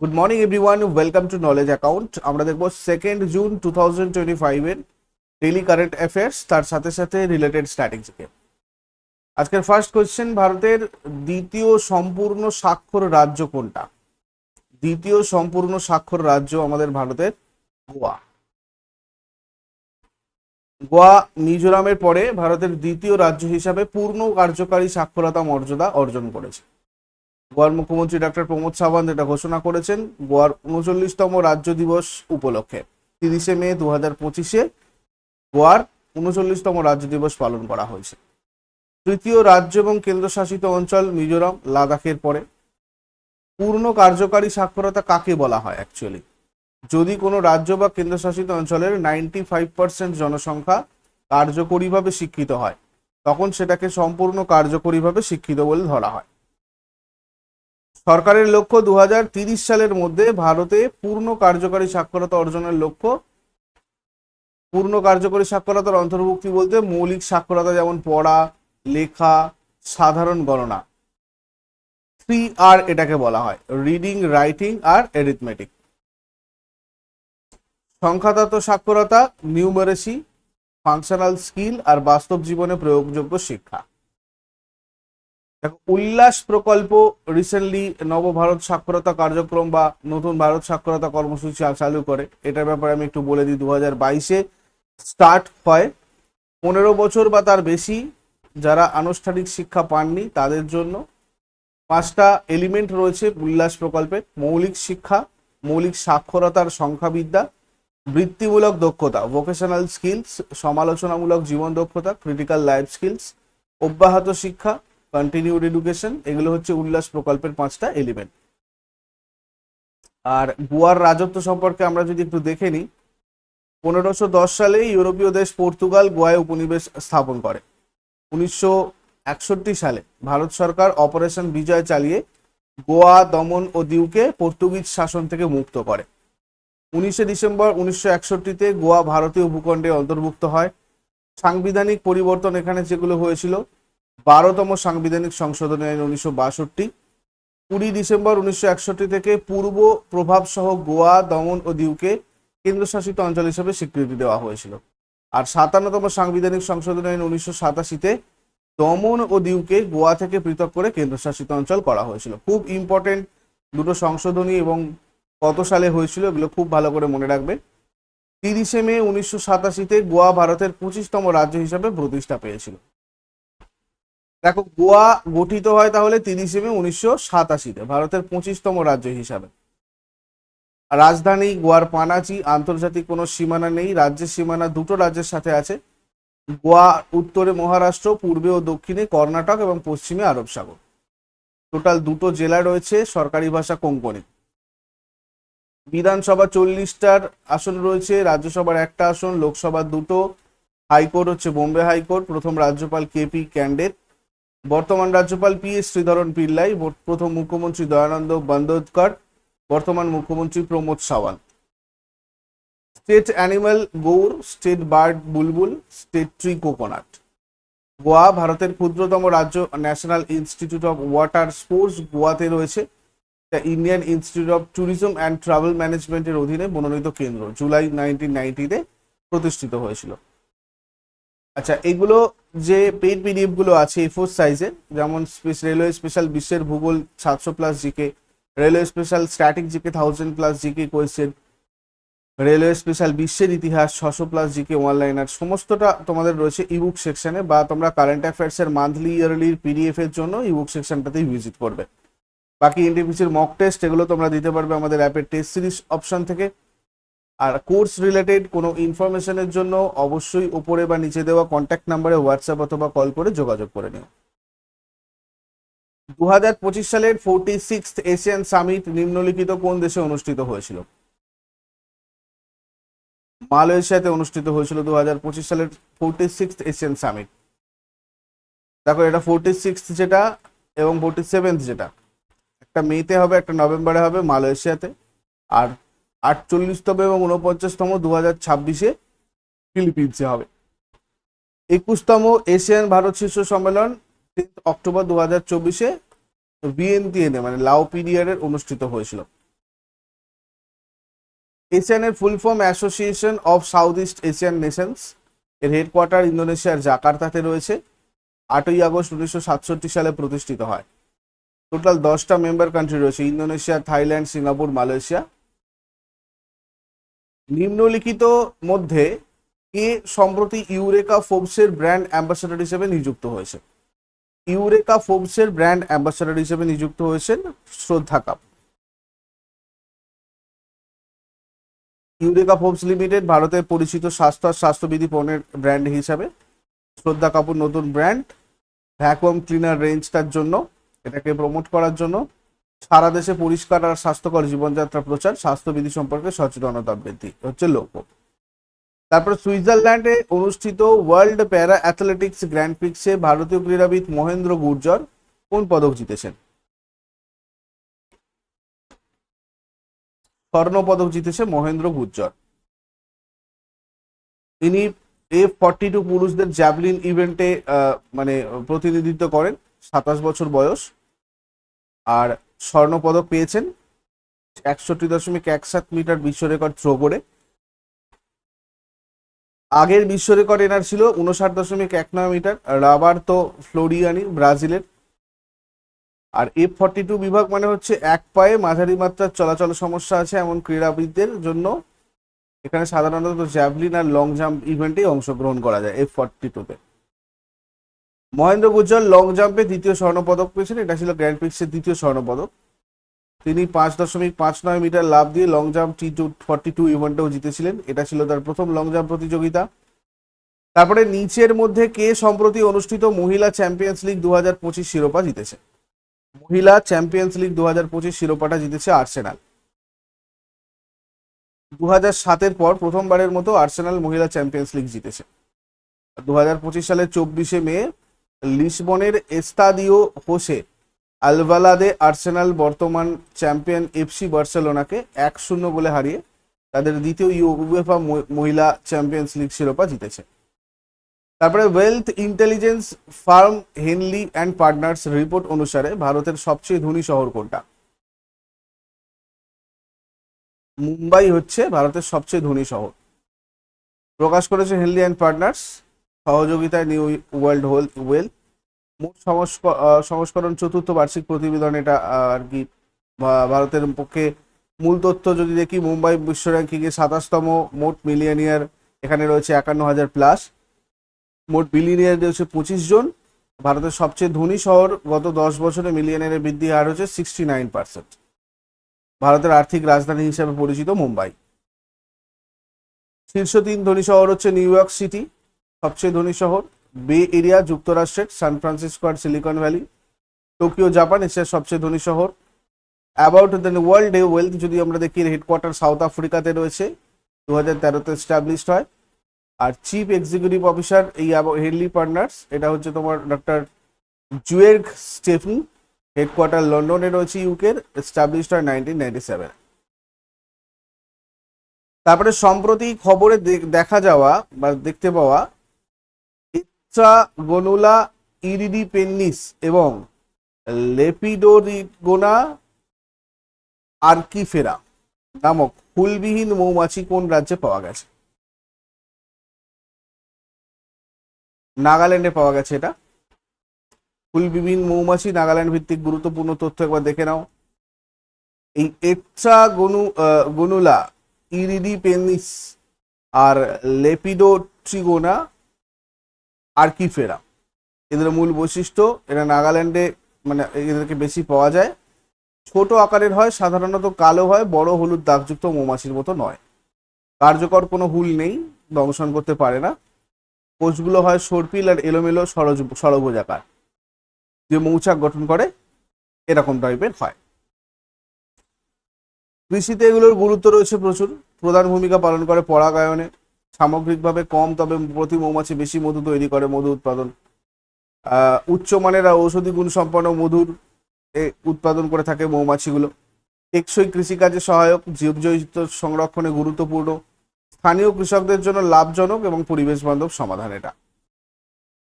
Good morning everyone welcome to knowledge account আমরা দেখব second June two thousand twenty ফাইভের daily current affairs তার সাথে সাথে রিলেটেড স্ট্র্যাটেজিকে আজকের ফার্স্ট কোয়েশ্চেন ভারতের দ্বিতীয় সম্পূর্ণ স্বাক্ষর রাজ্য কোনটা? দ্বিতীয় সম্পূর্ণ স্বাক্ষর রাজ্য আমাদের ভারতের গোয়া। গোয়া, মিজোরামের পরে ভারতের দ্বিতীয় রাজ্য হিসাবে পূর্ণ কার্যকারী সাক্ষরতা মর্যাদা অর্জন করেছে। গোয়ার মুখ্যমন্ত্রী ডক্টর প্রমোদ সাওয়ান্ত এটা ঘোষণা করেছেন, গোয়ার উনচল্লিশতম রাজ্য দিবস উপলক্ষে, তিরিশে মে দু হাজার পঁচিশে গোয়ার উনচল্লিশতম রাজ্য দিবস পালন করা হয়েছে। তৃতীয় রাজ্য এবং কেন্দ্রশাসিত অঞ্চল মিজোরাম, লাদাখের পরে। পূর্ণ কার্যকারী সাক্ষরতা কাকে বলা হয় অ্যাকচুয়ালি যদি কোনো রাজ্য বা কেন্দ্রশাসিত অঞ্চলের নাইনটি ফাইভ পার্সেন্ট জনসংখ্যা কার্যকরীভাবে শিক্ষিত হয়, তখন সেটাকে সম্পূর্ণ কার্যকরীভাবে শিক্ষিত বলে ধরা হয়। সরকারের লক্ষ্য দু সালের মধ্যে ভারতে পূর্ণ কার্যকারী সাক্ষরতা অর্জনের লক্ষ্য। পূর্ণ কার্যকরী সাক্ষরতার অন্তর্ভুক্তি বলতে মৌলিক সাক্ষরতা যেমন পড়া, লেখা, সাধারণ গণনা। থ্রি আর এটাকে বলা হয়, রিডিং, রাইটিং আর এরিথমেটিক সংখ্যাতত্ত্ব সাক্ষরতা, নিউমারেসি, ফাংশনাল স্কিল আর বাস্তব জীবনে প্রয়োগযোগ্য শিক্ষা। দেখো, উল্লাস প্রকল্প রিসেন্টলি নবভারত সাক্ষরতা কার্যক্রম বা নতুন ভারত সাক্ষরতা কর্মসূচি চালু করে। এটার ব্যাপারে আমি একটু বলে দিই দু হাজার বাইশে স্টার্ট হয়। পনেরো বছর বা তার বেশি যারা আনুষ্ঠানিক শিক্ষা পাননি তাদের জন্য পাঁচটা এলিমেন্ট রয়েছে উল্লাস প্রকল্পে। মৌলিক শিক্ষা, মৌলিক সাক্ষরতার সংখ্যাবিদ্যা, বৃত্তিমূলক দক্ষতা ভোকেশনাল স্কিলস সমালোচনামূলক জীবন দক্ষতা ক্রিটিক্যাল লাইফ স্কিলস অব্যাহত শিক্ষা কন্টিনিউড এডুকেশন এগুলো হচ্ছে উল্লাস প্রকল্পের পাঁচটা এলিমেন্ট আর গোয়ার রাজত্ব সম্পর্কে আমরা যদি একটু দেখে নিই, পনেরোশো দশ সালে ইউরোপীয় দেশ পর্তুগাল গোয়ায় উপনিবেশ স্থাপন করে। উনিশশো একষট্টি সালে ভারত সরকার অপারেশন বিজয় চালিয়ে গোয়া, দমন ও দিউকে পর্তুগিজ শাসন থেকে মুক্ত করে। উনিশে ডিসেম্বর উনিশশো একষট্টিতে গোয়া ভারতীয় ভূখণ্ডে অন্তর্ভুক্ত হয়। সাংবিধানিক পরিবর্তন এখানে যেগুলো হয়েছিল বারোতম সাংবিধানিক সংশোধনী আইন উনিশশো বাষট্টি। কুড়ি ডিসেম্বর উনিশশো একষট্টি থেকে পূর্ব প্রভাব সহ গোয়া, দমন ও দিউকে কেন্দ্রশাসিত অঞ্চল হিসেবে স্বীকৃতি দেওয়া হয়েছিল। আর সাতান্নতম সাংবিধানিক সংশোধনী আইন উনিশশো সাতাশিতে দমন ও দিউকে গোয়া থেকে পৃথক করে কেন্দ্রশাসিত অঞ্চল করা হয়েছিল। খুব ইম্পর্টেন্ট দুটো সংশোধনী এবং কত সালে হয়েছিল এগুলো খুব ভালো করে মনে রাখবে। তিরিশে মে উনিশশো সাতাশিতে গোয়া ভারতের পঁচিশতম রাজ্য হিসাবে প্রতিষ্ঠা পেয়েছিল। দেখো, গোয়া গঠিত হয় তাহলে তিরিশে মে উনিশশো সাতাশিতে, ভারতের পঁচিশতম রাজ্য হিসাবে। রাজধানী গোয়ার পানাচি, আন্তর্জাতিক কোনো সীমানা নেই, রাজ্যের সীমানা দুটো রাজ্যের সাথে আছে। গোয়া উত্তরে মহারাষ্ট্র, পূর্বে ও দক্ষিণে কর্ণাটক এবং পশ্চিমে আরব সাগর। টোটাল দুটো জেলা রয়েছে, সরকারি ভাষা কোঙ্কণি বিধানসভা চল্লিশটার আসন রয়েছে, রাজ্যসভার একটা আসন, লোকসভা দুটো, হাইকোর্ট হচ্ছে বোম্বে হাইকোর্ট, প্রথম রাজ্যপাল কেপি ক্যান্ডেট বর্তমান রাজ্যপাল পি এস শ্রীধরন পিল্লাই প্রথম মুখ্যমন্ত্রী দয়ানন্দ বন্দ্যোপাধ্যায়, বর্তমান মুখ্যমন্ত্রী Pramod Sawant. State animal gaur, state bird bulbul, state tree coconut. Goa, ভারতের ক্ষুদ্রতম রাজ্য, national institute of water sports গোয়াতে রয়েছে। The Indian institute of tourism and travel ম্যানেজমেন্টের অধীনে মনোনীত কেন্দ্র, জুলাই নাইনটিন নাইনটিতে প্রতিষ্ঠিত হয়েছিল। আচ্ছা এগুলো যে পেইড পিডিএফগুলো আছে ফোর সাইজে যেমন রেলওয়ে স্পেশাল বিশ্বের ভূগোল সাতশো plus GK railway special static GK thousand plus GK question railway special বিশ্বের ইতিহাস ছশো প্লাস জিকে অনলাইনার সমস্তটা তোমাদের রয়েছে ইবুক সেকশনে বা তোমরা কারেন্ট অ্যাফেয়ার্স এর মান্থলি ইয়ারলির পিডিএফ এর জন্য ইবুক সেকশনটাতেই ভিজিট করবে। বাকি এনটিপিসির মক টেস্ট এগুলো তোমরা দিতে পারবে আমাদের অ্যাপের টেস্ট সিরিজ অপশন থেকে। আর কোর্স রিলেটেড কোনো ইনফরমেশনের জন্য অবশ্যই উপরে বা নিচে দেওয়া কন্ট্যাক্ট নাম্বারে হোয়াটসঅ্যাপ অথবা কল করে যোগাযোগ করে নিও। দু হাজার পঁচিশ সালের ফোর্টি সিক্স এশিয়ান সামিট নিম্নলিখিত কোন দেশে অনুষ্ঠিত হয়েছিল? মালয়েশিয়াতে অনুষ্ঠিত হয়েছিল দু হাজার পঁচিশ সালের ফোর্টি সিক্স এশিয়ান সামিট দেখো এটা ফোর্টি সিক্স যেটা এবং ফোর্টি সেভেন্থ যেটা। একটা মেতে হবে, একটা নভেম্বরে হবে, মালয়েশিয়াতে। আর আটচল্লিশতম এবং উনপঞ্চাশতম দু হাজার ছাব্বিশে ফিলিপিন্সে হবে। একুশতম এশিয়ান ভারত শীর্ষ সম্মেলন অক্টোবর দু হাজার চব্বিশে ভিএনটিএনে মানে লাও পিরিয়ডের অনুষ্ঠিত হয়েছিল। এশিয়ানের full form association of south east Asian nations এর হেডকোয়ার্টার ইন্দোনেশিয়ার জাকার্তাতে রয়েছে। আটই আগস্ট উনিশশো সাতষট্টি সালে প্রতিষ্ঠিত হয়। টোটাল দশটা মেম্বার কান্ট্রি রয়েছে, ইন্দোনেশিয়া, থাইল্যান্ড, সিঙ্গাপুর, মালয়েশিয়া। নিম্নলিখিত মধ্যে কে সম্প্রতি ইউরেকা ফোবসের ব্র্যান্ড অ্যাম্বাসাডর হিসেবে নিযুক্ত হয়েছে? ইউরেকা ফোবসের ব্র্যান্ড অ্যাম্বাসাডর হিসেবে নিযুক্ত হয়েছেন শ্রদ্ধা কাপ। ইউরেকা ফোবস লিমিটেড ভারতের পরিচিত স্বাস্থ্য আর স্বাস্থ্যবিধি পণ্যের ব্র্যান্ড হিসাবে। শ্রদ্ধা কাপুর নতুন ব্র্যান্ড, ভ্যাকুয়াম ক্লিনার রেঞ্জটার জন্য, এটাকে প্রমোট করার জন্য। সারা দেশে পরিষ্কার আর স্বাস্থ্যকর জীবনযাত্রা প্রচার, স্বাস্থ্যবিধি সম্পর্কে সচেতনতা বৃদ্ধি, হচ্ছে লক্ষ্য তারপরে সুইজারল্যান্ডে অনুষ্ঠিত ওয়ার্ল্ড প্যারা অ্যাথলেটিক্স গ্র্যান্ড প্রিক্সে ভারতীয় ক্রীড়াবিদ মহেন্দ্র গুর্জর কোন পদক জিতেছেন? স্বর্ণ পদক জিতেছে মহেন্দ্র গুর্জর। ইনি এফ ফর্টি টু পুরুষদের জ্যাভলিন ইভেন্টে মানে প্রতিনিধিত্ব করেন, সাতাশ বছর বয়স। আর স্বর্ণ পদক পেয়েছেন। একষট্টি দশমিক এক সাত মিটার বিশ্ব রেকর্ড থ্রো করে। আগের বিশ্ব রেকর্ড এনার ছিল উনষাট দশমিক এক নয় মিটার রাবার তো ফ্লোরিয়ানি, ব্রাজিলের। আর এফ ফর্টি টু বিভাগ মানে হচ্ছে এক পায়ে মাঝারি মাত্রার চলাচল সমস্যা আছে এমন ক্রীড়াবিদদের জন্য। এখানে সাধারণত জ্যাভলিন আর লং জাম্প ইভেন্টেই অংশগ্রহণ করা যায় এফ ফর্টি টুতে মহেন্দ্র গুজ্জল লং জাম্পে দ্বিতীয় স্বর্ণপদক পেয়েছেন। এটা ছিল গ্র্যান্ড প্রিক্সের দ্বিতীয় স্বর্ণপদক। তিনি পাঁচ দশমিক পাঁচ নয় মিটার লাভ দিয়ে long jump T two forty two ইভেন্টেও জিতেছিলেন। এটা ছিল তার প্রথম লং জাম্প প্রতিযোগিতা। তারপরে নিচের মধ্যে কে সম্প্রতি অনুষ্ঠিত মহিলা চ্যাম্পিয়ন্স লিগ দু হাজার পঁচিশ শিরোপা জিতেছে? মহিলা চ্যাম্পিয়ন্স লিগ দু হাজার পঁচিশ শিরোপাটা জিতেছে আর্সেনাল দু হাজার সাতের পর প্রথমবারের মতো আর্সেনাল মহিলা চ্যাম্পিয়ন্স লিগ জিতেছে। দু হাজার পঁচিশ সালের চব্বিশে মে লিসবনের এস্তাদিও হোসে আলভালাদে আর্সেনাল বর্তমান চ্যাম্পিয়ন এফসি বার্সেলোনাকে এক শূন্য বলে হারিয়ে তাদের দ্বিতীয় ইউএফা মহিলা চ্যাম্পিয়ন্স লিগ শিরোপা জিতেছে। তারপরে wealth intelligence firm Henley and Partners report অনুসারে ভারতের সবচেয়ে ধনী শহর কোনটা? মুম্বাই হচ্ছে ভারতের সবচেয়ে ধনী শহর। প্রকাশ করেছে হেনলি অ্যান্ড পার্টনার্স সহযোগিতায় নিউ ওয়ার্ল্ড হোল, ওয়েল। মোট সংস্ক- সংস্করণ চতুর্থ বার্ষিক প্রতিবেদন এটা আর কি। ভারতের পক্ষে মূল তথ্য যদি দেখি, মুম্বাই বিশ্ব র্যাঙ্কিংয়ে সাতাশতম, মোট মিলিয়নিয়ার এখানে রয়েছে একান্ন হাজার প্লাস। মোট বিলিনিয়ার রয়েছে পঁচিশ জন। ভারতের সবচেয়ে ধনী শহর, গত দশ বছরে মিলিয়নিয়ারের বৃদ্ধি হার হচ্ছে সিক্সটি নাইন পার্সেন্ট। ভারতের আর্থিক রাজধানী হিসেবে পরিচিত মুম্বাই। শীর্ষ তিন ধনী শহর হচ্ছে নিউ ইয়র্ক সিটি। সবচেয়ে ধনী শহর, বে এরিয়া যুক্তরাষ্ট্রের সান ফ্রান্সিসকো আর সিলিকন ভ্যালি, টোকিও, জাপান, এশিয়ার সবচেয়ে ধনী শহর। About the world day wealth যদি আমরা দেখি হেডকোয়ার্টার সাউথ আফ্রিকাতে রয়েছে দু হাজার তেরোতে এস্টাবলিশড হয়। আর চিফ এক্সিকিউটিভ অফিসার এই হেডলি পার্টনার্স এটা হচ্ছে তোমার ডক্টর জুয়ের্গ স্টেফনি হেডকোয়ার্টার লন্ডনে রয়েছে ইউকের এস্টাবলিশড হয় নাইনটিন নাইনটি সেভেন তারপরে সম্প্রতি খবরে দেখা যাওয়া বা দেখতে পাওয়া ইচ্ছা গনুলা ইরিডি এবং লেপিডোরিগোনা আর্কিফেরা নামক ফুলবিহীন মৌমাছি কোন রাজ্যে পাওয়া গেছে? নাগাল্যান্ডে পাওয়া গেছে এটা। ফুলবিহীন মৌমাছি, নাগাল্যান্ড ভিত্তিক গুরুত্বপূর্ণ তথ্য একবার দেখে নাও। এই এট্রা গনু গনুলা ইরিডি পেনিস আর লেপিডোট্রিগোনা আর্কিফেরা এদের মূল বৈশিষ্ট্য, এরা নাগাল্যান্ডে মানে এদেরকে বেশি পাওয়া যায়। ছোট আকারের হয়, সাধারণত কালো হয়, বড় হলুদ দাগযুক্ত মৌমাছির মতো নয়। কার্যকর কোনো হুল নেই, দংশন করতে পারে না। কোষগুলো হয় সর্পিল আর এলোমেলো সরজ সরভুজাকার যে মৌচাক গঠন করে, এরকম টাইপের হয়। কৃষিতে এগুলোর গুরুত্ব রয়েছে প্রচুর। প্রধান ভূমিকা পালন করে পরাগায়নে। সামগ্রিকভাবে কম, তবে প্রতি মৌমাছি বেশি মধু তৈরি করে, মধু উৎপাদন। উচ্চমানের ঔষধি গুণ সম্পন্ন মধুর উৎপাদন করে থাকে মৌমাছিগুলো। টেকসই কৃষিকাজে সহায়ক জীবজৈত সংরক্ষণে গুরুত্বপূর্ণ। স্থানীয় কৃষকদের জন্য লাভজনক এবং পরিবেশ বান্ধব সমাধান এটা।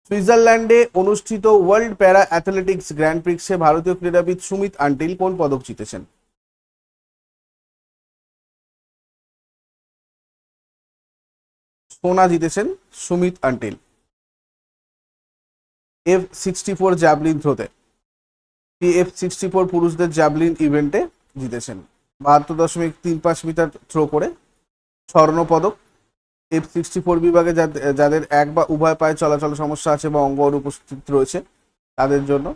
সুইজারল্যান্ডে অনুষ্ঠিত ওয়ার্ল্ড প্যারা অ্যাথলেটিক্স গ্র্যান্ড প্রিক্সে ভারতীয় ক্রীড়াবিদ সুমিত আন্টিল কোন পদক জিতেছেন? সোনা জিতেছেন Sumit Antil. F sixty four javelin থ্রোতে F sixty four পুরুষদের জ্যাভলিন ইভেন্টে জিতেছেন। বাহাত্তর দশমিক তিন পাঁচ মিটার থ্রো করে স্বর্ণ পদক এফ সিক্সটি ফোর বিভাগে যাদের এক বা উভয় পায়ে চলাচল সমস্যা আছে বা অঙ্গ অনুপস্থিত রয়েছে, তাদের জন্য।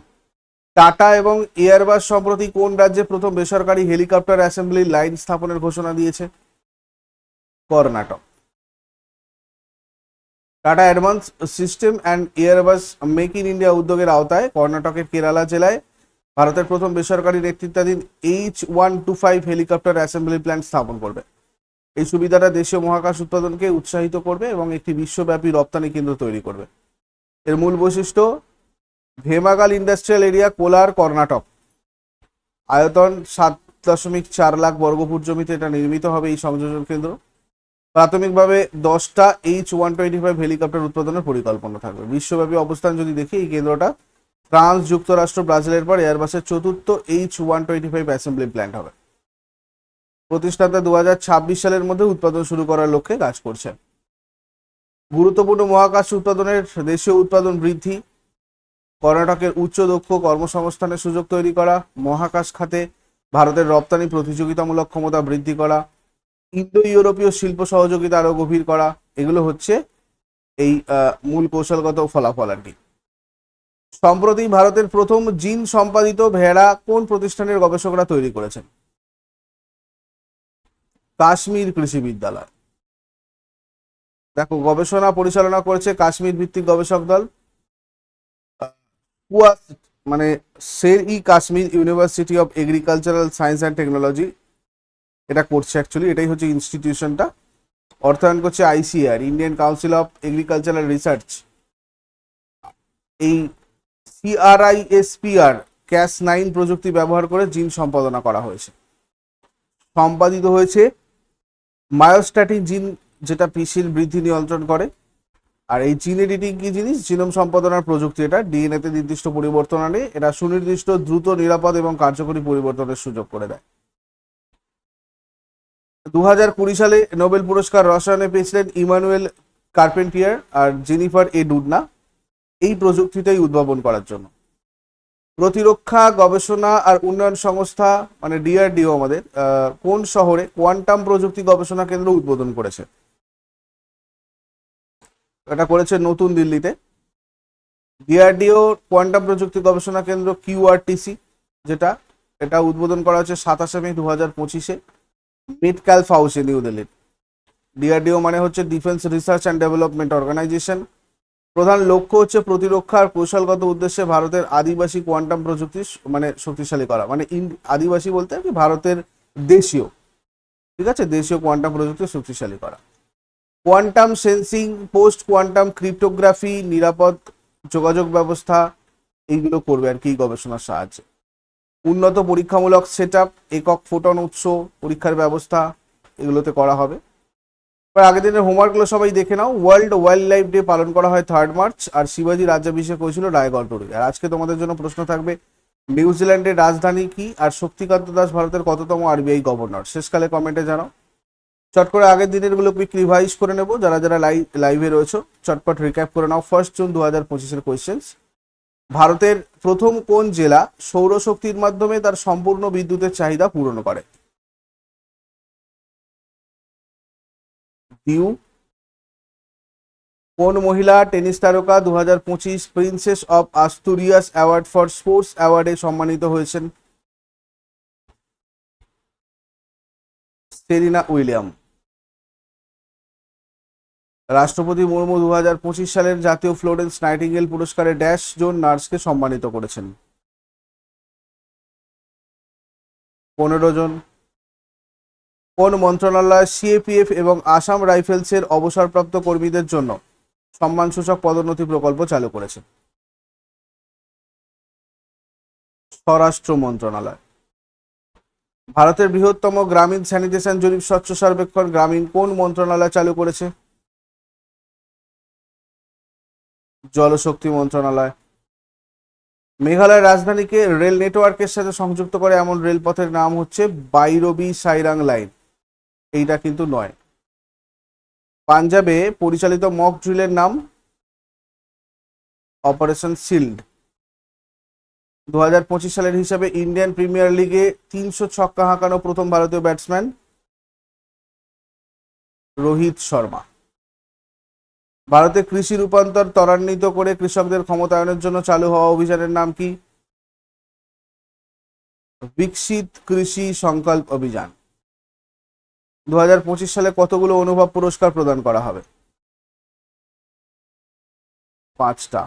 টাটা এবং এয়ারবাস সম্প্রতি কোন রাজ্যে প্রথম বেসরকারি হেলিকপ্টার অ্যাসেম্বলি লাইন স্থাপনের ঘোষণা দিয়েছে? Karnataka. Tata advance system and Airbus make in India উদ্যোগের আওতায় কর্ণাটকের কেরালা জেলায় ভারতের প্রথম বেসরকারি নেতৃত্বাধীন H one two five helicopter assembly plant স্থাপন করবে। এই সুবিধাটা দেশীয় মহাকাশ উৎপাদনকে উৎসাহিত করবে এবং একটি বিশ্বব্যাপী রপ্তানি কেন্দ্র তৈরি করবে। এর মূল বৈশিষ্ট্য, ভেমাগাল ইন্ডাস্ট্রিয়াল এরিয়া, কোলার, কর্ণাটক। আয়তন সাত দশমিক চার লাখ বর্গফুট জমিতে এটা নির্মিত হবে এই সংযোজন কেন্দ্র। প্রাথমিকভাবে দশটা H one twenty five helicopter উৎপাদনের পরিকল্পনা থাকবে। বিশ্বব্যাপী অবস্থান যদি দেখি, এই কেন্দ্রটা ফ্রান্স, যুক্তরাষ্ট্র, ব্রাজিলের পর এয়ারবাসের চতুর্থ H one twenty five assembly plant হবে। প্রতিষ্ঠানটা দু ছাব্বিশ সালের মধ্যে উৎপাদন শুরু করার লক্ষ্যে কাজ করছে। গুরুত্বপূর্ণ মহাকাশ উৎপাদনের দেশীয় উৎপাদন বৃদ্ধি, কর্ণাটকের উচ্চ দক্ষ কর্মসংস্থানের সুযোগ তৈরি করা, মহাকাশ খাতে ভারতের রপ্তানি প্রতিযোগিতামূলক ক্ষমতা বৃদ্ধি করা ইন্দো ইউরোপীয় শিল্প সহযোগিতা আরও গভীর করা, এগুলো হচ্ছে এই মূল কৌশলগত ফলাফল আর কি। সম্প্রতি ভারতের প্রথম জিন সম্পাদিত ভেড়া কোন প্রতিষ্ঠানের গবেষকরা তৈরি করেছেন? কাশ্মীর কৃষি বিদ্যালয়। দেখো, গবেষণা পরিচালনা করেছে কাশ্মীর ভিত্তিক গবেষক দল। মানে Sher e Kashmir university of agricultural science and technology এটা করছে অ্যাকচুয়ালি এটাই হচ্ছে ইনস্টিটিউশনটা অর্থায়ন করছে ICR Indian council of agricultural research এই সিআরআইএসপিআর ক্যাশ নাইন প্রযুক্তি ব্যবহার করে জিন সম্পাদনা করা হয়েছে। সম্পাদিত হয়েছে মায়োস্ট্যাটিন জিন, যেটা পিসির বৃদ্ধি নিয়ন্ত্রণ করে। আর এই জিন এডিটিং কি জিনিস? জিনোম সম্পাদনার প্রযুক্তি এটা। ডিএনএতে নির্দিষ্ট পরিবর্তন আনে। এটা সুনির্দিষ্ট, দ্রুত, নিরাপদ এবং কার্যকরী পরিবর্তনের সুযোগ করে দেয়। দু হাজার কুড়ি সালে নোবেল পুরস্কার রসায়নে পেয়েছিলেন ইমানুয়েল কার্পেন্টিয়ার আর জেনিফার এ ডুডনা এই প্রযুক্তিটাই উদ্ভাবন করার জন্য। প্রতিরক্ষা, গবেষণা আর উন্নয়ন সংস্থা মানে ডিআরডিও আমাদের কোন শহরে কোয়ান্টাম প্রযুক্তি গবেষণা কেন্দ্র উদ্বোধন করেছে? এটা করেছে নতুন দিল্লিতে। ডিআরডিও কোয়ান্টাম প্রযুক্তি গবেষণা কেন্দ্র কিউআরটিসি যেটা, এটা উদ্বোধন করা হয়েছে সাতাশে মে দু হাজার পঁচিশে। মিটক্যাল হাউসে নিউ দিল্লির ডিআরডিও মানে হচ্ছে defence research and development organisation. প্রধান লক্ষ্য হচ্ছে প্রতিরক্ষা আর কৌশলগত উদ্দেশ্যে ভারতের আদিবাসী কোয়ান্টাম প্রযুক্তি মানে শক্তিশালী করা। মানে আদিবাসী বলতে আর কি ভারতের দেশীয়। ঠিক আছে? দেশীয় কোয়ান্টাম প্রযুক্তি শক্তিশালী করা। Quantum sensing, post quantum cryptography, নিরাপদ যোগাযোগ ব্যবস্থা, এইগুলো করবে আর কি গবেষণার সাহায্যে। উন্নত পরীক্ষামূলক সেট একক ফোটন উৎস, পরীক্ষার ব্যবস্থা এগুলোতে করা হবে। এবার আগের দিনের হোমওয়ার্কগুলো সবাই দেখে নাও। ওয়ার্ল্ড ওয়াইল্ড লাইফ ডে পালন করা হয় থার্ড মার্চ আর শিবাজি রাজ্যাভিষেক হয়েছিল রায়গড় টুরি আর আজকে তোমাদের জন্য প্রশ্ন থাকবে নিউজিল্যান্ডের রাজধানী কি? আর শক্তিকান্ত দাস ভারতের কততম আরবিআই গভর্নর শেষকালে কমেন্টে জানাও। চট করে আগের দিনেরগুলো কুইক রিভাইজ করে নেব। যারা যারা লাইভ লাইভে রয়েছে, চটপট রিক্যাপ করে নাও। ফার্স্ট জুন দু হাজার পঁচিশের কোয়েশ্চেন্স ভারতের প্রথম কোন জেলা সৌরশক্তির মাধ্যমে তার সম্পূর্ণ বিদ্যুতের চাহিদা পূরণ করে? দিউ কোন মহিলা টেনিস তারকা দু হাজার পঁচিশ princess of Asturias award for sports অ্যাওয়ার্ডে সম্মানিত হয়েছেন সেরিনা উইলিয়াম। রাষ্ট্রপতি মুর্মু দু হাজার পঁচিশ সালের জাতীয় ফ্লোরেন্স নাইটিঙ্গেল পুরস্কারে ড্যাশ জোন নার্সকে সম্মানিত করেছেন। পনেরো জন। কোন মন্ত্রণালয়, সিএপিএফ এবং আসাম রাইফেলসের অবসরপ্রাপ্ত কর্মীদের জন্য সম্মানসূচক পদোন্নতি প্রকল্প চালু করেছে। স্বরাষ্ট্র মন্ত্রণালয়। ভারতের বৃহত্তম গ্রামীণ স্যানিটেশন জরিপ স্বচ্ছ সর্বেক্ষণ গ্রামীণ কোন মন্ত্রণালয় চালু করেছে? জলশক্তি মন্ত্রণালয়। মেঘালয়ের রাজধানীকে রেল নেটওয়ার্কের সাথে সংযুক্ত করে এমন রেলপথের নাম হচ্ছে বাইরবি সাইরাং লাইন। এইটা কিন্তু নয়। পাঞ্জাবে পরিচালিত মক ড্রিলের নাম অপারেশন শিল্ড। দু হাজার পঁচিশ সালের হিসাবে ইন্ডিয়ান প্রিমিয়ার লিগে তিনশো ছক্কা হাঁকানো প্রথম ভারতীয় ব্যাটসম্যান রোহিত শর্মা। ভারতে কৃষি রূপান্তর ত্বরান্বিত করে কৃষকদের ক্ষমতায়নের জন্য চালু হওয়া অভিযানের নাম কি? বিকশিত কৃষি সংকল্প অভিযান। দু হাজার পঁচিশ সালে কতগুলো অনুভব পুরস্কার প্রদান করা হবে? পাঁচটা।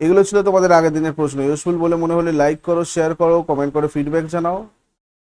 এগুলো ছিল তোমাদের আগের দিনের প্রশ্ন। ইউজফুল বলে মনে হলে লাইক করো শেয়ার করো কমেন্ট করে ফিডব্যাক জানাও।